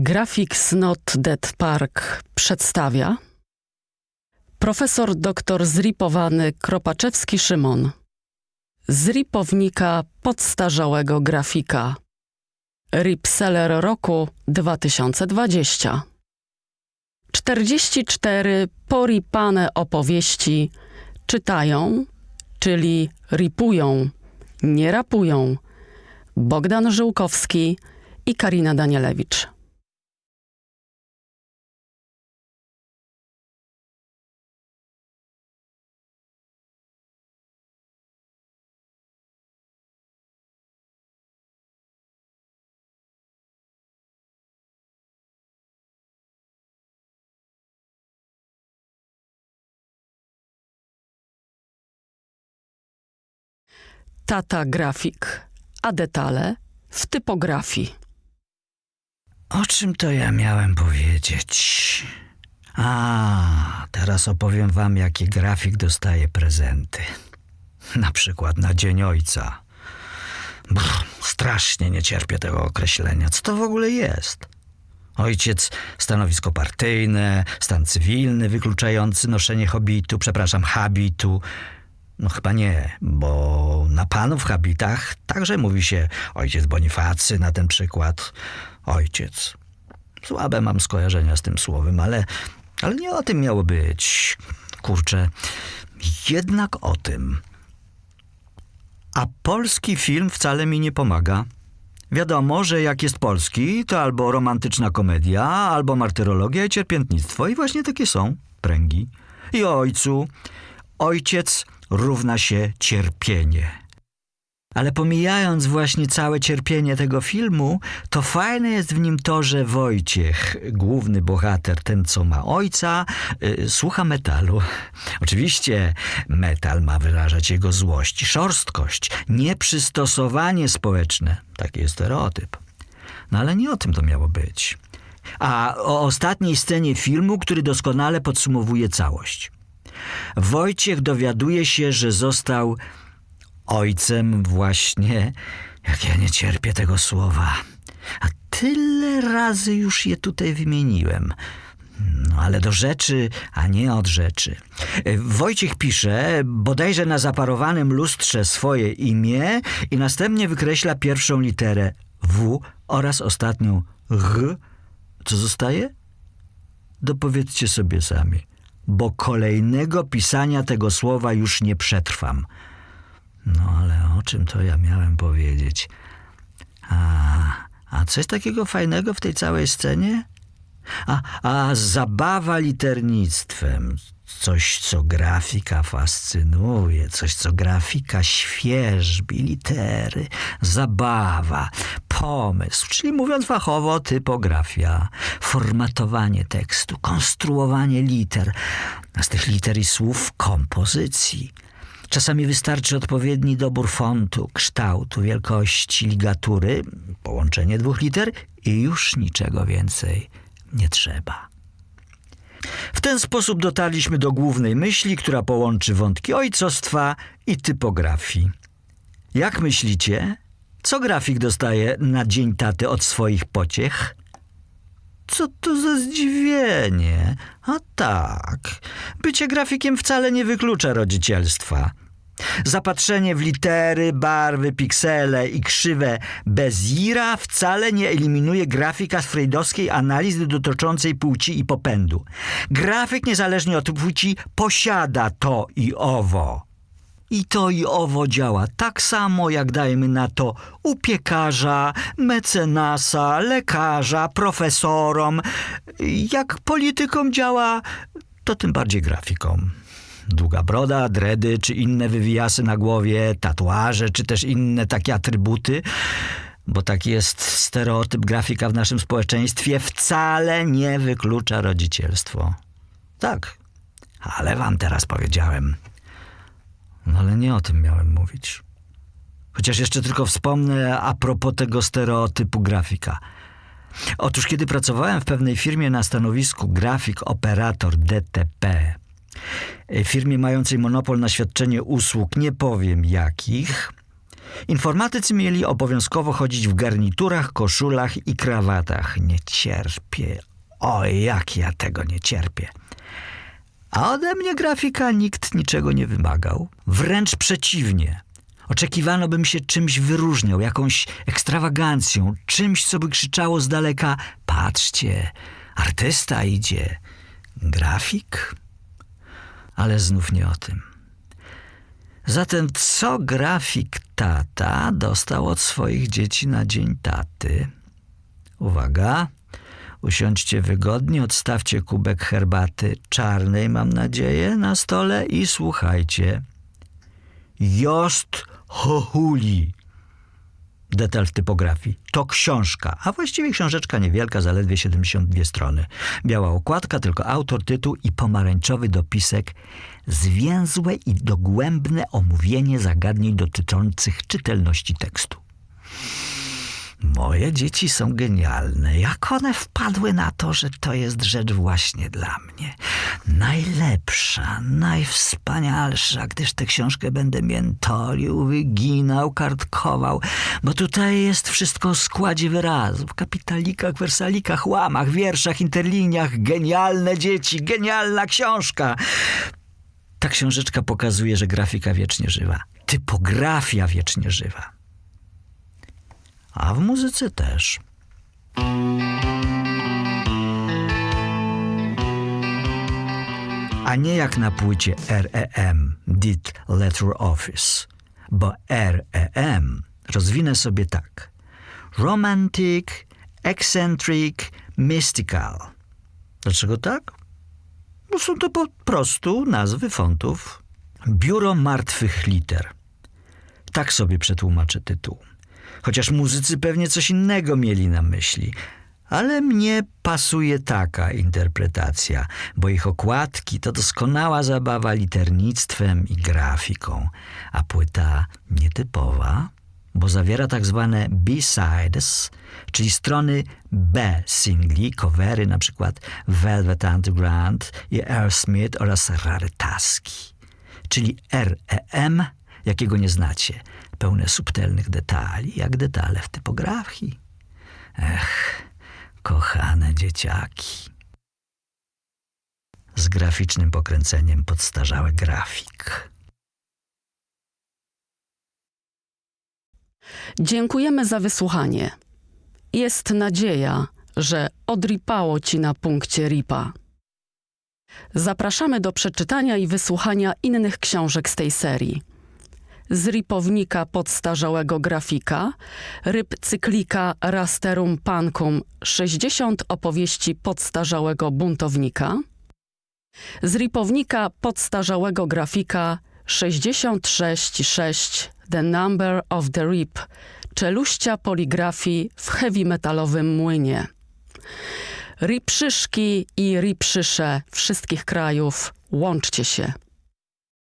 Graphics Not Dead Park przedstawia profesor doktor zripowany Kropaczewski Szymon z ripownika podstarzałego grafika. Ripseller roku 2020 44 poripane opowieści czytają, czyli ripują, nie rapują. Bogdan Żyłkowski i Karina Danielewicz. Tata grafik, a detale w typografii. O czym to ja miałem powiedzieć? A, teraz opowiem wam, jaki grafik dostaje prezenty. Na przykład na Dzień Ojca. Brr, strasznie nie cierpię tego określenia. Co to w ogóle jest? Ojciec, stanowisko partyjne, stan cywilny wykluczający noszenie hobitu, przepraszam, habitu. No chyba nie, bo na panów habitach także mówi się ojciec Bonifacy na ten przykład. Ojciec. Słabe mam skojarzenia z tym słowem, ale, ale nie o tym miało być. Kurczę, jednak o tym. A polski film wcale mi nie pomaga. Wiadomo, że jak jest polski, to albo romantyczna komedia, albo martyrologia i cierpiętnictwo. I właśnie takie są pręgi. I ojcu. Ojciec równa się cierpienie. Ale pomijając właśnie całe cierpienie tego filmu, to fajne jest w nim to, że Wojciech, główny bohater, ten co ma ojca, yy, słucha metalu. Oczywiście metal ma wyrażać jego złość, szorstkość, nieprzystosowanie społeczne. Taki jest stereotyp. No ale nie o tym to miało być. A o ostatniej scenie filmu, który doskonale podsumowuje całość. Wojciech dowiaduje się, że został ojcem właśnie, jak ja nie cierpię tego słowa. A tyle razy już je tutaj wymieniłem. No ale do rzeczy, a nie od rzeczy. Wojciech pisze bodajże na zaparowanym lustrze swoje imię i następnie wykreśla pierwszą literę W oraz ostatnią G. Co zostaje? Dopowiedzcie sobie sami bo kolejnego pisania tego słowa już nie przetrwam. No ale o czym to ja miałem powiedzieć? A, a coś takiego fajnego w tej całej scenie? A, a zabawa liternictwem, coś, co grafika fascynuje, coś, co grafika świeżbi, litery, zabawa, pomysł, czyli mówiąc fachowo, typografia, formatowanie tekstu, konstruowanie liter, a z tych liter i słów kompozycji. Czasami wystarczy odpowiedni dobór fontu, kształtu, wielkości, ligatury, połączenie dwóch liter i już niczego więcej nie trzeba. W ten sposób dotarliśmy do głównej myśli, która połączy wątki ojcostwa i typografii. Jak myślicie, co grafik dostaje na dzień taty od swoich pociech? Co to za zdziwienie? A tak, bycie grafikiem wcale nie wyklucza rodzicielstwa. Zapatrzenie w litery, barwy, piksele i krzywe Bezira wcale nie eliminuje grafika z freudowskiej analizy dotyczącej płci i popędu. Grafik, niezależnie od płci, posiada to i owo. I to i owo działa tak samo, jak dajmy na to u piekarza, mecenasa, lekarza, profesorom. Jak politykom działa, to tym bardziej grafikom. Długa broda, dredy czy inne wywijasy na głowie, tatuaże czy też inne takie atrybuty, bo taki jest stereotyp grafika w naszym społeczeństwie, wcale nie wyklucza rodzicielstwo. Tak, ale wam teraz powiedziałem. No ale nie o tym miałem mówić. Chociaż jeszcze tylko wspomnę a propos tego stereotypu grafika. Otóż kiedy pracowałem w pewnej firmie na stanowisku grafik operator DTP, firmie mającej monopol na świadczenie usług, nie powiem jakich, Informatycy mieli obowiązkowo chodzić w garniturach, koszulach i krawatach. Nie cierpię. O, jak ja tego nie cierpię. A ode mnie grafika nikt niczego nie wymagał. Wręcz przeciwnie. Oczekiwano, bym się czymś wyróżniał, jakąś ekstrawagancją, czymś, co by krzyczało z daleka: Patrzcie, artysta idzie. Grafik? Ale znów nie o tym. Zatem co grafik tata dostał od swoich dzieci na dzień taty? Uwaga, usiądźcie wygodnie, odstawcie kubek herbaty czarnej, mam nadzieję, na stole i słuchajcie. Jost Hohuli. Detal w typografii. To książka, a właściwie książeczka niewielka, zaledwie 72 strony. Biała okładka, tylko autor, tytuł i pomarańczowy dopisek. Zwięzłe i dogłębne omówienie zagadnień dotyczących czytelności tekstu. Moje dzieci są genialne. Jak one wpadły na to, że to jest rzecz właśnie dla mnie. Najlepsza, najwspanialsza, gdyż tę książkę będę miętolił, wyginał, kartkował, bo tutaj jest wszystko o składzie wyrazów, kapitalikach, wersalikach, łamach, wierszach, interliniach. Genialne dzieci, genialna książka. Ta książeczka pokazuje, że grafika wiecznie żywa. Typografia wiecznie żywa a w muzyce też. A nie jak na płycie REM, Did Letter Office, bo REM rozwinę sobie tak. Romantic, eccentric, mystical. Dlaczego tak? Bo są to po prostu nazwy fontów. Biuro Martwych Liter. Tak sobie przetłumaczę tytuł chociaż muzycy pewnie coś innego mieli na myśli. Ale mnie pasuje taka interpretacja, bo ich okładki to doskonała zabawa liternictwem i grafiką, a płyta nietypowa, bo zawiera tak zwane B-sides, czyli strony B singli, covery, przykład Velvet Underground i Aerosmith oraz rarytaski, czyli REM, jakiego nie znacie, pełne subtelnych detali, jak detale w typografii. Ech, kochane dzieciaki. Z graficznym pokręceniem podstarzały grafik. Dziękujemy za wysłuchanie. Jest nadzieja, że odripało ci na punkcie ripa. Zapraszamy do przeczytania i wysłuchania innych książek z tej serii z ripownika podstarzałego grafika, ryb cyklika Rasterum Pancum 60 opowieści podstarzałego buntownika, z ripownika podstarzałego grafika 66.6 The Number of the Rip, czeluścia poligrafii w heavy metalowym młynie. Ripszyszki i ripszysze wszystkich krajów, łączcie się.